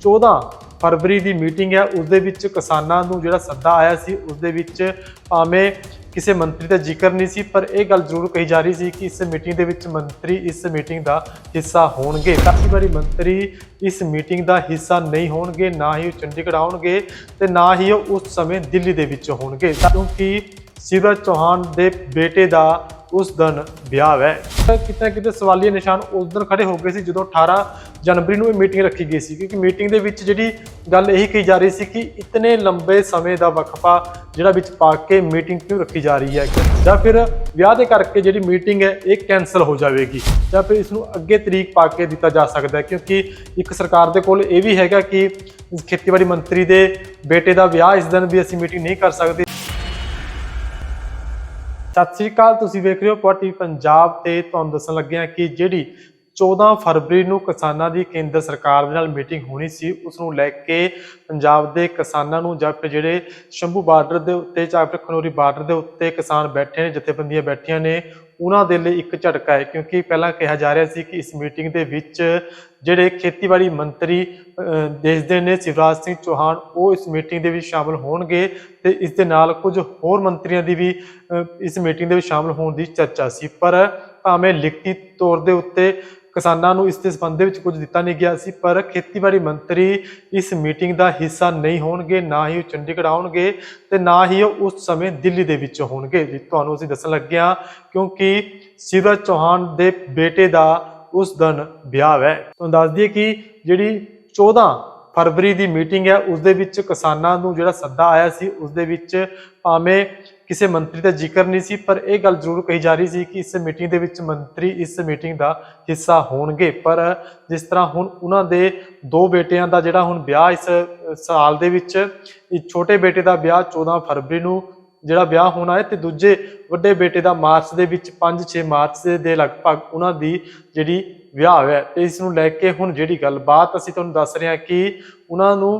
14 ਫਰਵਰੀ ਦੀ meeting ਹੈ ਉਸ ਦੇ ਵਿੱਚ ਕਿਸਾਨਾਂ ਨੂੰ ਜਿਹੜਾ ਸੱਦਾ ਆਇਆ ਸੀ ਉਸ ਦੇ ਵਿੱਚ ਭਾਵੇਂ ਕਿਸੇ ਮੰਤਰੀ ਦਾ ਜ਼ਿਕਰ ਨਹੀਂ ਸੀ, ਪਰ ਇਹ ਗੱਲ ਜ਼ਰੂਰ ਕਹੀ ਜਾ ਰਹੀ ਸੀ ਕਿ ਇਸ ਮੀਟਿੰਗ ਦੇ ਵਿੱਚ ਮੰਤਰੀ ਇਸ ਮੀਟਿੰਗ ਦਾ ਹਿੱਸਾ ਹੋਣਗੇ। ਕਾਫੀ ਵਾਰੀ ਮੰਤਰੀ ਇਸ ਮੀਟਿੰਗ ਦਾ ਹਿੱਸਾ ਨਹੀਂ ਹੋਣਗੇ, ਨਾ ਹੀ ਉਹ ਚੰਡੀਗੜ੍ਹ ਆਉਣਗੇ ਤੇ ਨਾ ਹੀ ਉਹ ਉਸ ਸਮੇਂ ਦਿੱਲੀ ਦੇ ਵਿੱਚ ਹੋਣਗੇ। ਕਿਉਂਕਿ ਸ਼ਿਵਰਾਜ ਚੌਹਾਨ ਦੇ ਬੇਟੇ ਦਾ ਉਸ ਦਿਨ ਵਿਆਹ ਹੈ ਕਿਤੇ ਨਾ ਕਿਤੇ ਸਵਾਲੀਆ ਨਿਸ਼ਾਨ ਉਸ ਦਿਨ ਖੜੇ ਹੋ ਗਏ ਸੀ, ਜਦੋਂ 18 ਜਨਵਰੀ ਨੂੰ ਇਹ ਮੀਟਿੰਗ ਰੱਖੀ ਗਈ ਸੀ, ਕਿਉਂਕਿ ਮੀਟਿੰਗ ਦੇ ਵਿੱਚ ਜਿਹੜੀ ਗੱਲ ਇਹੀ ਕਹੀ ਜਾ ਰਹੀ ਸੀ ਕਿ ਇਤਨੇ ਲੰਬੇ ਸਮੇਂ ਦਾ ਵਕਫਾ ਜਿਹੜਾ ਵਿੱਚ ਪਾ ਕੇ ਮੀਟਿੰਗ ਕਿਉਂ ਰੱਖੀ ਜਾ ਰਹੀ ਹੈ? ਜਾਂ ਫਿਰ ਵਿਆਹ ਦੇ ਕਰਕੇ ਜਿਹੜੀ ਮੀਟਿੰਗ ਹੈ, ਇਹ ਕੈਨਸਲ ਹੋ ਜਾਵੇਗੀ? ਜਾਂ ਫਿਰ ਇਸ ਨੂੰ ਅੱਗੇ ਤਰੀਕ ਪਾ ਕੇ ਦਿੱਤਾ ਜਾ ਸਕਦਾ ਹੈ? ਕਿਉਂਕਿ ਇੱਕ ਸਰਕਾਰ ਦੇ ਕੋਲ ਇਹ ਵੀ ਹੈਗਾ ਕਿ ਖੇਤੀਬਾੜੀ ਮੰਤਰੀ ਦੇ ਬੇਟੇ ਦਾ ਵਿਆਹ ਇਸ ਦਿਨ ਵੀ ਅਸੀਂ ਮੀਟਿੰਗ ਨਹੀਂ ਕਰ ਸਕਦੇ। ਸਤਿ ਸ੍ਰੀ ਅਕਾਲ, ਤੁਸੀਂ ਵੇਖ ਰਹੇ ਹੋ ਪਾਰਟੀ ਪੰਜਾਬ ਤੇ ਤੁਹਾਨੂੰ ਦੱਸਣ ਲੱਗੇ ਹਾਂ ਕਿ ਜਿਹੜੀ 14 ਫਰਵਰੀ ਨੂੰ ਕਿਸਾਨਾਂ ਦੀ ਕੇਂਦਰ ਸਰਕਾਰ ਦੇ ਨਾਲ ਮੀਟਿੰਗ ਹੋਣੀ ਸੀ ਉਸ ਨੂੰ ਲੈ ਕੇ ਪੰਜਾਬ ਦੇ ਕਿਸਾਨਾਂ ਨੂੰ ਜਾਂ ਫਿਰ ਜਿਹੜੇ ਸ਼ੰਭੂ ਬਾਰਡਰ ਦੇ ਉੱਤੇ ਜਾਂ ਫਿਰ ਖਨੌਰੀ ਬਾਰਡਰ ਦੇ ਉੱਤੇ ਕਿਸਾਨ ਬੈਠੇ ਨੇ, ਜਥੇਬੰਦੀਆਂ ਬੈਠੀਆਂ ਨੇ ਉਹਨਾਂ ਦੇ ਲਈ ਇੱਕ ਝਟਕਾ ਹੈ ਕਿਉਂਕਿ ਪਹਿਲਾਂ ਕਿਹਾ ਜਾ ਰਿਹਾ ਸੀ ਕਿ ਇਸ ਮੀਟਿੰਗ ਦੇ ਵਿੱਚ ਜਿਹੜੇ ਖੇਤੀਬਾੜੀ ਮੰਤਰੀ ਅਹ, ਦੇਸ਼ ਦੇ ਨੇ ਸ਼ਿਵਰਾਜ ਸਿੰਘ ਚੌਹਾਨ ਉਹ ਇਸ ਮੀਟਿੰਗ ਦੇ ਵਿੱਚ ਸ਼ਾਮਲ ਹੋਣਗੇ ਤੇ ਇਸ ਦੇ ਨਾਲ ਕੁਝ ਹੋਰ ਮੰਤਰੀਆਂ ਦੀ ਵੀ ਅਹ, ਇਸ ਮੀਟਿੰਗ ਦੇ ਵਿੱਚ ਸ਼ਾਮਲ ਹੋਣ ਦੀ ਚਰਚਾ ਸੀ। ਪਰ ਭਾਵੇਂ ਲਿਖਤੀ ਤੌਰ ਦੇ ਉੱਤੇ ਕਿਸਾਨਾਂ ਨੂੰ ਇਸ ਦੇ ਸੰਬੰਧ ਦੇ ਵਿੱਚ ਕੁਝ ਦਿੱਤਾ ਨਹੀਂ ਗਿਆ ਸੀ, ਪਰ ਖੇਤੀਬਾੜੀ ਮੰਤਰੀ ਇਸ ਮੀਟਿੰਗ ਦਾ ਹਿੱਸਾ ਨਹੀਂ ਹੋਣਗੇ, ਨਾ ਹੀ ਉਹ ਚੰਡੀਗੜ੍ਹ ਆਉਣਗੇ ਤੇ ਨਾ ਹੀ ਉਹ ਉਸ ਸਮੇਂ ਦਿੱਲੀ ਦੇ ਵਿੱਚ ਹੋਣਗੇ। ਜੀ, ਤੁਹਾਨੂੰ ਅਸੀਂ ਦੱਸਣ ਲੱਗੇ ਹਾਂ ਕਿਉਂਕਿ ਸ਼ਿਵਰਾਜ ਚੌਹਾਨ ਦੇ ਬੇਟੇ ਦਾ ਉਸ ਦਿਨ ਵਿਆਹ ਹੈ। ਤੁਹਾਨੂੰ ਦੱਸ ਦਈਏ ਕਿ ਜਿਹੜੀ 14 ਫਰਵਰੀ ਦੀ ਮੀਟਿੰਗ ਹੈ, ਉਸ ਦੇ ਵਿੱਚ ਕਿਸਾਨਾਂ ਨੂੰ ਜਿਹੜਾ ਸੱਦਾ ਆਇਆ ਸੀ, ਉਸ ਦੇ ਵਿੱਚ ਭਾਵੇਂ ਕਿਸੇ ਮੰਤਰੀ ਦਾ ਜ਼ਿਕਰ ਨਹੀਂ ਸੀ, ਪਰ ਇਹ ਗੱਲ ਜ਼ਰੂਰ ਕਹੀ ਜਾ ਰਹੀ ਸੀ ਕਿ ਇਸ ਮੀਟਿੰਗ ਦੇ ਵਿੱਚ ਮੰਤਰੀ ਇਸ ਮੀਟਿੰਗ ਦਾ ਹਿੱਸਾ ਹੋਣਗੇ। ਪਰ ਜਿਸ ਤਰ੍ਹਾਂ ਹੁਣ ਉਹਨਾਂ ਦੇ ਦੋ ਬੇਟਿਆਂ ਦਾ ਜਿਹੜਾ ਹੁਣ ਵਿਆਹ ਇਸ ਸਾਲ ਦੇ ਵਿੱਚ ਛੋਟੇ ਬੇਟੇ ਦਾ ਵਿਆਹ 14 ਫਰਵਰੀ ਨੂੰ ਜਿਹੜਾ ਵਿਆਹ ਹੋਣਾ ਹੈ ਤੇ ਦੂਜੇ ਵੱਡੇ ਬੇਟੇ ਦਾ ਮਾਰਚ ਦੇ ਵਿੱਚ 5-6 ਮਾਰਚ ਦੇ- ਲਗਭਗ ਉਹਨਾਂ ਦੀ ਜਿਹੜੀ ਵਿਆਹ ਹੋਇਆ ਤੇ ਇਸ ਨੂੰ ਲੈ ਕੇ ਹੁਣ ਜਿਹੜੀ ਗੱਲਬਾਤ ਅਸੀਂ ਤੁਹਾਨੂੰ ਦੱਸ ਰਹੇ ਹਾਂ ਕਿ ਉਹਨਾਂ ਨੂੰ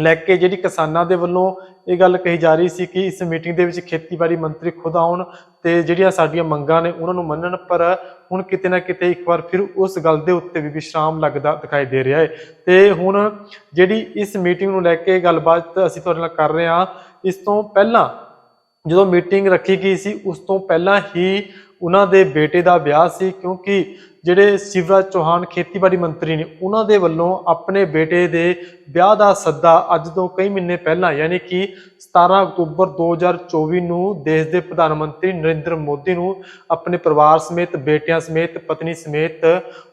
ਲੈ ਕੇ ਜਿਹੜੀ ਕਿਸਾਨਾਂ ਦੇ ਵੱਲੋਂ ਇਹ ਗੱਲ ਕਹੀ ਜਾ ਰਹੀ ਸੀ ਕਿ ਇਸ ਮੀਟਿੰਗ ਦੇ ਵਿੱਚ ਖੇਤੀਬਾੜੀ ਮੰਤਰੀ ਖੁਦ ਆਉਣ ਤੇ ਜਿਹੜੀਆਂ ਸਾਡੀਆਂ ਮੰਗਾਂ ਨੇ ਉਹਨਾਂ ਨੂੰ ਮੰਨਣ, ਪਰ ਹੁਣ ਕਿਤੇ ਨਾ ਕਿਤੇ ਇੱਕ ਵਾਰ ਫਿਰ ਉਸ ਗੱਲ ਦੇ ਉੱਤੇ ਵੀ ਵਿਸ਼ਰਾਮ ਲੱਗਦਾ ਦਿਖਾਈ ਦੇ ਰਿਹਾ ਹੈ। ਤੇ ਹੁਣ ਜਿਹੜੀ ਇਸ ਮੀਟਿੰਗ ਨੂੰ ਲੈ ਕੇ ਗੱਲਬਾਤ ਅਸੀਂ ਤੁਹਾਡੇ ਨਾਲ ਕਰ ਰਹੇ ਹਾਂ, ਇਸ ਤੋਂ ਪਹਿਲਾਂ ਜਦੋਂ ਮੀਟਿੰਗ ਰੱਖੀ ਗਈ ਸੀ, ਉਸ ਤੋਂ ਪਹਿਲਾਂ ਹੀ ਉਹਨਾਂ ਦੇ ਬੇਟੇ ਦਾ ਵਿਆਹ ਸੀ, ਕਿਉਂਕਿ ਜਿਹੜੇ ਸ਼ਿਵਰਾਜ ਚੌਹਾਨ ਖੇਤੀਬਾੜੀ ਮੰਤਰੀ ਨੇ, ਉਹਨਾਂ ਦੇ ਵੱਲੋਂ ਆਪਣੇ ਬੇਟੇ ਦੇ ਵਿਆਹ ਦਾ ਸੱਦਾ ਅੱਜ ਤੋਂ ਕਈ ਮਹੀਨੇ ਪਹਿਲਾਂ, ਯਾਨੀ ਕਿ 17 ਅਕਤੂਬਰ 2024 ਨੂੰ ਦੇਸ਼ ਦੇ ਪ੍ਰਧਾਨ ਮੰਤਰੀ ਨਰਿੰਦਰ ਮੋਦੀ ਨੂੰ, ਆਪਣੇ ਪਰਿਵਾਰ ਸਮੇਤ, ਬੇਟਿਆਂ ਸਮੇਤ, ਪਤਨੀ ਸਮੇਤ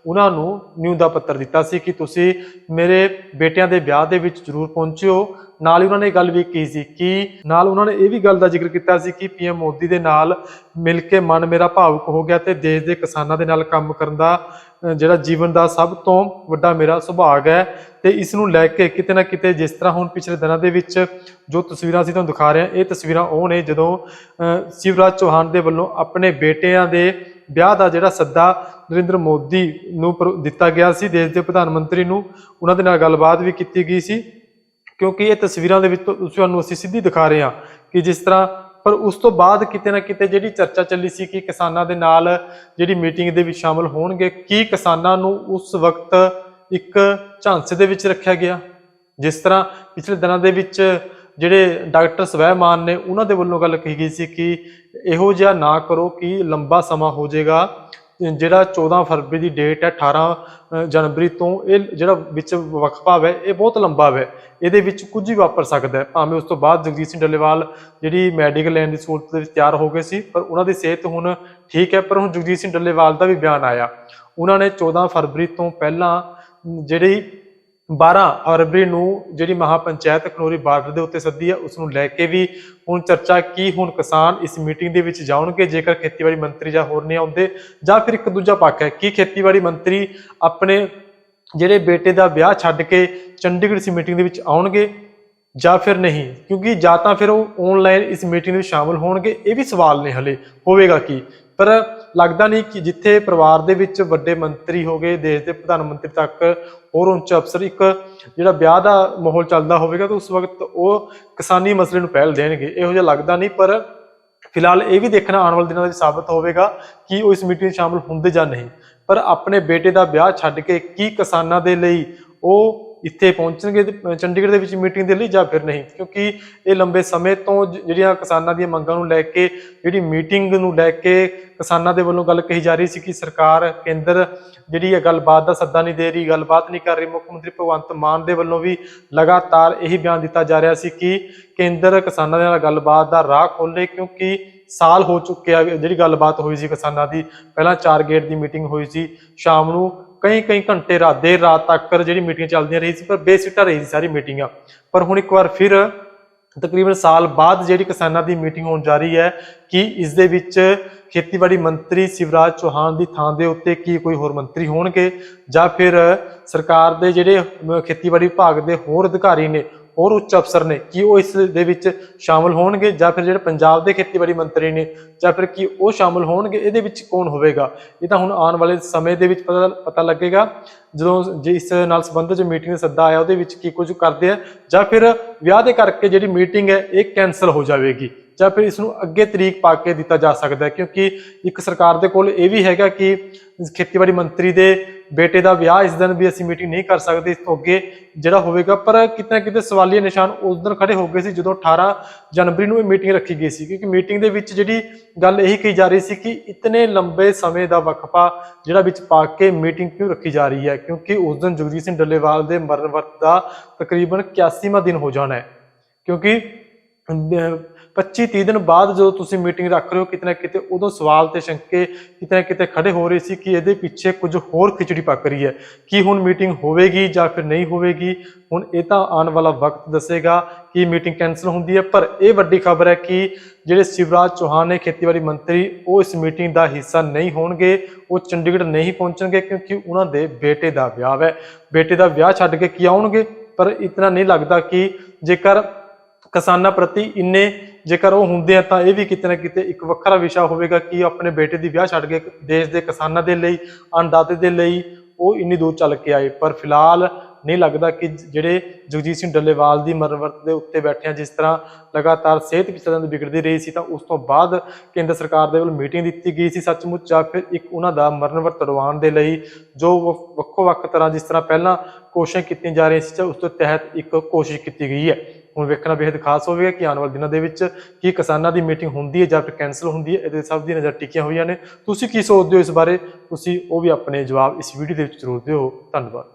ਉਹਨਾਂ ਨੂੰ ਨਿਊ ਦਾ ਪੱਤਰ ਦਿੱਤਾ ਸੀ ਕਿ ਤੁਸੀਂ ਮੇਰੇ ਬੇਟਿਆਂ ਦੇ ਵਿਆਹ ਦੇ ਵਿੱਚ ਜ਼ਰੂਰ ਪਹੁੰਚਿਓ। ਨਾਲ ਹੀ ਉਹਨਾਂ ਨੇ ਗੱਲ ਵੀ ਕੀਤੀ ਸੀ ਕਿ ਨਾਲ ਉਹਨਾਂ ਨੇ ਇਹ ਵੀ ਗੱਲ ਦਾ ਜ਼ਿਕਰ ਕੀਤਾ ਸੀ ਕਿ ਪੀਐਮ ਮੋਦੀ ਦੇ ਨਾਲ ਮਿਲ ਕੇ ਮਨ ਮੇਰਾ ਭਾਵੁਕ ਹੋ ਗਿਆ ਤੇ ਦੇਸ਼ ਦੇ ਕਿਸਾਨਾਂ ਦੇ ਨਾਲ ਕੰਮ ਕਰਨ ਦਾ ਜਿਹੜਾ ਜੀਵਨ ਦਾ ਸਭ ਤੋਂ ਵੱਡਾ ਮੇਰਾ ਸੁਭਾਗ ਹੈ। ਤੇ ਇਸ ਨੂੰ ਲੈ ਕੇ ਕਿਤੇ ਨਾ ਕਿਤੇ ਜਿਸ ਤਰ੍ਹਾਂ ਹੁਣ ਪਿਛਲੇ ਦਿਨਾਂ ਦੇ ਵਿੱਚ ਜੋ ਤਸਵੀਰਾਂ ਅਸੀਂ ਤੁਹਾਨੂੰ ਦਿਖਾ ਰਹੇ ਹਾਂ, ਇਹ ਤਸਵੀਰਾਂ ਉਹ ਨੇ ਜਦੋਂ ਸ਼ਿਵਰਾਜ ਚੌਹਾਨ ਦੇ ਵੱਲੋਂ ਆਪਣੇ ਬੇਟਿਆਂ ਦੇ ਵਿਆਹ ਦਾ ਜਿਹੜਾ ਸੱਦਾ ਨਰਿੰਦਰ ਮੋਦੀ ਨੂੰ ਪਰ- ਦਿੱਤਾ ਗਿਆ ਸੀ, ਦੇਸ਼ ਦੇ ਪ੍ਰਧਾਨ ਮੰਤਰੀ ਨੂੰ, ਉਹਨਾਂ ਦੇ ਨਾਲ ਗੱਲਬਾਤ ਵੀ ਕੀਤੀ ਗਈ ਸੀ। ਕਿਉਂਕਿ ਇਹ ਤਸਵੀਰਾਂ ਦੇ ਵਿੱਚ ਤੁਹਾਨੂੰ ਅਸੀਂ ਸਿੱਧੀ ਦਿਖਾ ਰਹੇ ਹਾਂ ਕਿ ਜਿਸ ਤਰ੍ਹਾਂ, ਪਰ ਉਸ ਤੋਂ ਬਾਅਦ ਕਿਤੇ ਨਾ ਕਿਤੇ ਜਿਹੜੀ ਚਰਚਾ ਚੱਲੀ ਸੀ ਕਿ ਕਿਸਾਨਾਂ ਦੇ ਨਾਲ ਜਿਹੜੀ ਮੀਟਿੰਗ ਦੇ ਵਿੱਚ ਸ਼ਾਮਲ ਹੋਣਗੇ, ਕੀ ਕਿਸਾਨਾਂ ਨੂੰ ਉਸ ਵਕਤ ਇੱਕ ਝਾਂਸੇ ਦੇ ਵਿੱਚ ਰੱਖਿਆ ਗਿਆ? ਜਿਸ ਤਰ੍ਹਾਂ ਪਿਛਲੇ ਦਿਨਾਂ ਦੇ ਵਿੱਚ ਜਿਹੜੇ ਡਾਕਟਰ ਸਵੈਮਾਨ ਨੇ, ਉਹਨਾਂ ਦੇ ਵੱਲੋਂ ਗੱਲ ਕਹੀ ਗਈ ਸੀ ਕਿ ਇਹੋ ਜਿਹਾ ਨਾ ਕਰੋ ਕਿ ਲੰਬਾ ਸਮਾਂ ਹੋ ਜਾਏਗਾ। ਜਿਹੜਾ 14 ਫਰਵਰੀ ਦੀ ਡੇਟ ਹੈ 18 ਜਨਵਰੀ ਤੋਂ, ਇਹ ਜਿਹੜਾ ਵਿੱਚ ਵਕਫਾ ਹੈ, ਇਹ ਬਹੁਤ ਲੰਬਾ ਹੈ। ਇਹਦੇ ਵਿੱਚ ਕੁਝ ਵੀ ਵਾਪਰ ਸਕਦਾ ਹੈ। ਭਾਵੇਂ ਉਸ ਤੋਂ ਬਾਅਦ ਜਗਜੀਤ ਸਿੰਘ ਡੱਲੇਵਾਲ ਜਿਹੜੀ ਮੈਡੀਕਲ ਲੈਣ ਦੀ ਸਹੂਲਤ ਦੇ ਵਿੱਚ ਤਿਆਰ ਹੋ ਗਏ ਸੀ, ਪਰ ਉਹਨਾਂ ਦੀ ਸਿਹਤ ਹੁਣ ਠੀਕ ਹੈ, ਪਰ ਹੁਣ ਜਗਜੀਤ ਸਿੰਘ ਡੱਲੇਵਾਲ ਦਾ ਵੀ ਬਿਆਨ ਆਇਆ। ਉਹਨਾਂ ਨੇ 14 ਫਰਵਰੀ ਤੋਂ ਪਹਿਲਾਂ, ਜਿਹੜੀ 12 ਫਰਵਰੀ ਨੂੰ ਜਿਹੜੀ ਮਹਾਪੰਚਾਇਤ ਖਨੌਰੀ ਬਾਰਡਰ ਦੇ ਉੱਤੇ ਸੱਦੀ ਹੈ ਉਸ ਨੂੰ ਲੈ ਕੇ ਵੀ ਹੁਣ ਚਰਚਾ ਕੀ ਹੁਣ ਕਿਸਾਨ ਇਸ ਮੀਟਿੰਗ ਦੇ ਵਿੱਚ ਜਾਣਗੇ ਜੇਕਰ ਖੇਤੀਬਾੜੀ ਮੰਤਰੀ ਜਾਂ ਹੋਰ ਨਹੀਂ ਆਉਂਦੇ, ਜਾਂ ਫਿਰ ਇੱਕ ਦੂਜਾ ਪੱਖ ਹੈ, ਕੀ ਖੇਤੀਬਾੜੀ ਮੰਤਰੀ ਆਪਣੇ ਜਿਹੜੇ ਬੇਟੇ ਦਾ ਵਿਆਹ ਛੱਡ ਕੇ ਚੰਡੀਗੜ੍ਹ ਇਸ ਮੀਟਿੰਗ ਦੇ ਵਿੱਚ ਆਉਣਗੇ? ਜਾਂ ਫਿਰ ਨਹੀਂ, ਕਿਉਂਕਿ ਜਾਂ ਤਾਂ ਫਿਰ ਉਹ ਆਨਲਾਈਨ ਇਸ ਮੀਟਿੰਗ ਦੇ ਵਿੱਚ ਸ਼ਾਮਲ ਹੋਣਗੇ, ਇਹ ਵੀ ਸਵਾਲ ਨੇ ਹਲੇ, ਹੋਵੇਗਾ ਕੀ? ਪਰ ਲੱਗਦਾ ਨਹੀਂ ਕਿ ਜਿੱਥੇ ਪਰਿਵਾਰ ਦੇ ਵਿੱਚ ਵੱਡੇ ਮੰਤਰੀ ਹੋ ਗਏ, ਦੇਸ਼ ਦੇ ਪ੍ਰਧਾਨ ਮੰਤਰੀ ਤੱਕ, ਹੋਰ ਉੱਚ ਅਫਸਰ, ਇੱਕ ਜਿਹੜਾ ਵਿਆਹ ਦਾ ਮਾਹੌਲ ਚੱਲਦਾ ਹੋਵੇਗਾ ਤਾਂ ਉਸ ਵਕਤ ਉਹ ਕਿਸਾਨੀ ਮਸਲੇ ਨੂੰ ਪਹਿਲ ਦੇਣਗੇ, ਇਹੋ ਜਿਹਾ ਲੱਗਦਾ ਨਹੀਂ, ਪਰ ਫਿਲਹਾਲ ਇਹ ਵੀ ਦੇਖਣਾ ਆਉਣ ਵਾਲੇ ਦਿਨਾਂ ਵਿੱਚ ਸਾਬਤ ਹੋਵੇਗਾ ਕਿ ਉਹ ਇਸ ਮੀਟਿੰਗ ਵਿੱਚ ਸ਼ਾਮਲ ਹੁੰਦੇ ਜਾਂ ਨਹੀਂ। ਪਰ ਆਪਣੇ ਬੇਟੇ ਦਾ ਵਿਆਹ ਛੱਡ ਕੇ ਕੀ ਕਿਸਾਨਾਂ ਦੇ ਲਈ ਉਹ ਇੱਥੇ ਪਹੁੰਚਣਗੇ ਚੰਡੀਗੜ੍ਹ ਦੇ ਵਿੱਚ ਮੀਟਿੰਗ ਦੇ ਲਈ ਜਾਂ ਫਿਰ ਨਹੀਂ? ਕਿਉਂਕਿ ਇਹ ਲੰਬੇ ਸਮੇਂ ਤੋਂ ਜਿਹੜੀਆਂ ਕਿਸਾਨਾਂ ਦੀਆਂ ਮੰਗਾਂ ਨੂੰ ਲੈ ਕੇ, ਜਿਹੜੀ ਮੀਟਿੰਗ ਨੂੰ ਲੈ ਕੇ ਕਿਸਾਨਾਂ ਦੇ ਵੱਲੋਂ ਗੱਲ ਕਹੀ ਜਾ ਰਹੀ ਸੀ ਕਿ ਸਰਕਾਰ, ਕੇਂਦਰ ਜਿਹੜੀ ਹੈ, ਗੱਲਬਾਤ ਦਾ ਸੱਦਾ ਨਹੀਂ ਦੇ ਰਹੀ, ਗੱਲਬਾਤ ਨਹੀਂ ਕਰ ਰਹੀ, ਮੁੱਖ ਮੰਤਰੀ ਭਗਵੰਤ ਮਾਨ ਦੇ ਵੱਲੋਂ ਵੀ ਲਗਾਤਾਰ ਇਹੀ ਬਿਆਨ ਦਿੱਤਾ ਜਾ ਰਿਹਾ ਸੀ ਕਿ ਕੇਂਦਰ ਕਿਸਾਨਾਂ ਦੇ ਨਾਲ ਗੱਲਬਾਤ ਦਾ ਰਾਹ ਖੋਲੇ ਕਿਉਂਕਿ ਸਾਲ ਹੋ ਚੁੱਕਿਆ, ਜਿਹੜੀ ਗੱਲਬਾਤ ਹੋਈ ਸੀ ਕਿਸਾਨਾਂ ਦੀ, ਪਹਿਲਾਂ ਚਾਰ ਗੇਟ ਦੀ ਮੀਟਿੰਗ ਹੋਈ ਸੀ, ਸ਼ਾਮ ਨੂੰ ਕਈ ਕਈ ਘੰਟੇ ਰਾਤ, ਦੇਰ ਰਾਤ ਤੱਕ ਜਿਹੜੀ ਮੀਟਿੰਗ ਚੱਲਦੀਆਂ ਰਹੀ ਸੀ, ਪਰ ਬੇਸਿੱਟਾ ਰਹੀ ਸੀ ਸਾਰੀ ਮੀਟਿੰਗਾਂ। ਪਰ ਹੁਣ ਇੱਕ ਵਾਰ ਫਿਰ ਤਕਰੀਬਨ ਸਾਲ ਬਾਅਦ ਜਿਹੜੀ ਕਿਸਾਨਾਂ ਦੀ ਮੀਟਿੰਗ ਹੋਣ ਜਾ ਰਹੀ ਹੈ ਕਿ ਇਸ ਦੇ ਵਿੱਚ ਖੇਤੀਬਾੜੀ ਮੰਤਰੀ ਸ਼ਿਵਰਾਜ ਚੌਹਾਨ ਦੀ ਥਾਂ ਦੇ ਉੱਤੇ ਕੀ ਕੋਈ ਹੋਰ ਮੰਤਰੀ ਹੋਣਗੇ ਜਾਂ ਫਿਰ ਸਰਕਾਰ ਦੇ ਜਿਹੜੇ ਖੇਤੀਬਾੜੀ ਵਿਭਾਗ ਦੇ ਹੋਰ ਅਧਿਕਾਰੀ ਨੇ ਹੋਰ ਉੱਚ ਅਫਸਰ ਨੇ, ਕੀ ਉਹ ਇਸ ਦੇ ਵਿੱਚ ਸ਼ਾਮਲ ਹੋਣਗੇ ਜਾਂ ਫਿਰ ਜਿਹੜੇ ਪੰਜਾਬ ਦੇ ਖੇਤੀਬਾੜੀ ਮੰਤਰੀ ਨੇ ਜਾਂ ਫਿਰ ਕੀ ਉਹ ਸ਼ਾਮਲ ਹੋਣਗੇ, ਇਹਦੇ ਵਿੱਚ ਕੌਣ ਹੋਵੇਗਾ? ਇਹ ਤਾਂ ਹੁਣ ਆਉਣ ਵਾਲੇ ਸਮੇਂ ਦੇ ਵਿੱਚ ਪਤਾ ਪਤਾ ਲੱਗੇਗਾ। ਜਦੋਂ ਜੇ ਇਸ ਨਾਲ ਸੰਬੰਧਿਤ ਜੋ ਮੀਟਿੰਗ ਦਾ ਸੱਦਾ ਆਇਆ, ਉਹਦੇ ਵਿੱਚ ਕੀ ਕੁਝ ਕਰਦੇ ਆ, ਜਾਂ ਫਿਰ ਵਿਆਹ ਦੇ ਕਰਕੇ ਜਿਹੜੀ ਮੀਟਿੰਗ ਹੈ, ਇਹ ਕੈਨਸਲ ਹੋ ਜਾਵੇਗੀ। ਜਾਂ ਫਿਰ ਇਸ ਨੂੰ ਅੱਗੇ ਤਰੀਕ ਪਾ ਕੇ ਦਿੱਤਾ ਜਾ ਸਕਦਾ ਹੈ, ਕਿਉਂਕਿ ਇੱਕ ਸਰਕਾਰ ਦੇ ਕੋਲ ਇਹ ਵੀ ਹੈਗਾ ਕਿ ਖੇਤੀਬਾੜੀ ਮੰਤਰੀ ਦੇ ਬੇਟੇ ਦਾ ਵਿਆਹ ਇਸ ਦਿਨ ਵੀ ਅਸੀਂ ਮੀਟਿੰਗ ਨਹੀਂ ਕਰ ਸਕਦੇ, ਇਸ ਤੋਂ ਅੱਗੇ ਜਿਹੜਾ ਹੋਵੇਗਾ, ਪਰ ਕਿਤੇ ਨਾ ਕਿਤੇ ਸਵਾਲੀਆ ਨਿਸ਼ਾਨ ਉਸ ਦਿਨ ਖੜੇ ਹੋ ਗਏ ਸੀ, ਜਦੋਂ 18 ਜਨਵਰੀ ਨੂੰ ਇਹ ਮੀਟਿੰਗ ਰੱਖੀ ਗਈ ਸੀ, ਕਿਉਂਕਿ ਮੀਟਿੰਗ ਦੇ ਵਿੱਚ ਜਿਹੜੀ ਗੱਲ ਇਹੀ ਕਹੀ ਜਾ ਰਹੀ ਸੀ ਕਿ ਇਤਨੇ ਲੰਬੇ ਸਮੇਂ ਦਾ ਵਕਫਾ ਜਿਹੜਾ ਵਿੱਚ ਪਾ ਕੇ ਮੀਟਿੰਗ ਕਿਉਂ ਰੱਖੀ ਜਾ ਰਹੀ ਹੈ, ਕਿਉਂਕਿ ਉਸ ਦਿਨ ਜਗਜੀਤ ਸਿੰਘ ਡੱਲੇਵਾਲ ਦੇ ਮਰਨ ਵਰਤ ਦਾ ਤਕਰੀਬਨ 81ਵਾਂ ਦਿਨ ਹੋ ਜਾਣਾ ਹੈ, ਕਿਉਂਕਿ 25-30 ਦਿਨ ਬਾਅਦ ਜਦੋਂ ਤੁਸੀਂ ਮੀਟਿੰਗ ਰੱਖ ਰਹੇ ਹੋ, ਕਿਤੇ ਨਾ ਕਿਤੇ ਉਦੋਂ ਸਵਾਲ ਤੇ ਸ਼ੰਕੇ ਕਿਤੇ ਨਾ ਕਿਤੇ ਖੜੇ ਹੋ ਰਹੇ ਸੀ ਕਿ ਇਹਦੇ ਪਿੱਛੇ ਕੁਝ ਹੋਰ ਖਿਚੜੀ ਪੱਕ ਰਹੀ ਹੈ। ਕੀ ਹੁਣ ਮੀਟਿੰਗ ਹੋਵੇਗੀ ਜਾਂ ਫਿਰ ਨਹੀਂ ਹੋਵੇਗੀ? ਹੁਣ ਇਹ ਤਾਂ ਆਉਣ ਵਾਲਾ ਵਕਤ ਦੱਸੇਗਾ ਕਿ ਮੀਟਿੰਗ ਕੈਨਸਲ ਹੁੰਦੀ ਹੈ, ਪਰ ਇਹ ਵੱਡੀ ਖਬਰ ਹੈ ਕਿ ਜਿਹੜੇ ਸ਼ਿਵਰਾਜ ਚੌਹਾਨ ਨੇ ਖੇਤੀਬਾੜੀ ਮੰਤਰੀ, ਉਹ ਇਸ ਮੀਟਿੰਗ ਦਾ ਹਿੱਸਾ ਨਹੀਂ ਹੋਣਗੇ, ਉਹ ਚੰਡੀਗੜ੍ਹ ਨਹੀਂ ਪਹੁੰਚਣਗੇ ਕਿਉਂਕਿ ਉਹਨਾਂ ਦੇ ਬੇਟੇ ਦਾ ਵਿਆਹ ਹੈ। ਬੇਟੇ ਦਾ ਵਿਆਹ ਛੱਡ ਕੇ ਕੀ ਆਉਣਗੇ? ਪਰ ਇਤਨਾ ਨਹੀਂ ਲੱਗਦਾ ਕਿ ਜੇਕਰ ਕਿਸਾਨਾਂ ਪ੍ਰਤੀ ਇੰਨੇ ਜੇਕਰ ਉਹ ਹੁੰਦੇ ਆ ਤਾਂ ਇਹ ਵੀ ਕਿਤੇ ਨਾ ਕਿਤੇ ਇੱਕ ਵੱਖਰਾ ਵਿਸ਼ਾ ਹੋਵੇਗਾ ਕਿ ਆਪਣੇ ਬੇਟੇ ਦੀ ਵਿਆਹ ਛੱਡ ਕੇ ਦੇਸ਼ ਦੇ ਕਿਸਾਨਾਂ ਦੇ ਲਈ, ਅੰਨਦਾਤੇ ਦੇ ਲਈ ਉਹ ਇੰਨੀ ਦੂਰ ਚੱਲ ਕੇ ਆਏ। ਪਰ ਫਿਲਹਾਲ ਨਹੀਂ ਲੱਗਦਾ ਕਿ ਜਿਹੜੇ ਜਗਜੀਤ ਸਿੰਘ ਡੱਲੇਵਾਲ ਦੀ ਮਰਨ ਵਰਤ ਦੇ ਉੱਤੇ ਬੈਠਿਆਂ ਜਿਸ ਤਰ੍ਹਾਂ ਲਗਾਤਾਰ ਸਿਹਤ ਪਿਛਲੇ ਦਿਨ ਵਿਗੜਦੀ ਰਹੀ ਸੀ ਤਾਂ ਉਸ ਤੋਂ ਬਾਅਦ ਕੇਂਦਰ ਸਰਕਾਰ ਦੇ ਵੱਲੋਂ ਮੀਟਿੰਗ ਦਿੱਤੀ ਗਈ ਸੀ ਸੱਚਮੁੱਚ, ਜਾਂ ਫਿਰ ਇੱਕ ਉਹਨਾਂ ਦਾ ਮਰਨ ਵਰਤ ਤੜਵਾਉਣ ਦੇ ਲਈ, ਜੋ ਵ- ਵੱਖੋ ਵੱਖ ਤਰ੍ਹਾਂ ਜਿਸ ਤਰ੍ਹਾਂ ਪਹਿਲਾਂ ਕੋਸ਼ਿਸ਼ਾਂ ਕੀਤੀਆਂ ਜਾ ਰਹੀਆਂ ਸੀ ਉਸ ਤੋਂ ਤਹਿਤ ਇੱਕ ਕੋਸ਼ਿਸ਼ ਕੀਤੀ ਗਈ ਹੈ। ਹੁਣ ਵੇਖਣਾ ਬੇहद ਖਾਸ ਹੋਵੇਗਾ ਕਿ ਆਉਣ ਵਾਲੇ ਦਿਨਾਂ ਦੇ ਵਿੱਚ ਕੀ ਕਿਸਾਨਾਂ ਦੀ ਮੀਟਿੰਗ ਹੁੰਦੀ ਹੈ ਜਾਂ ਫਿਰ ਕੈਨਸਲ ਹੁੰਦੀ ਹੈ, ਇਹਦੇ ਸਭ ਦੀ ਨਜ਼ਰ ਟਿਕੀਆਂ ਹੋਈਆਂ ਨੇ। ਤੁਸੀਂ ਕੀ ਸੋਚਦੇ ਹੋ ਇਸ ਬਾਰੇ? ਤੁਸੀਂ ਉਹ ਵੀ ਆਪਣੇ ਜਵਾਬ ਇਸ ਵੀਡੀਓ ਦੇ ਵਿੱਚ ਜ਼ਰੂਰ ਦਿਓ। ਧੰਨਵਾਦ।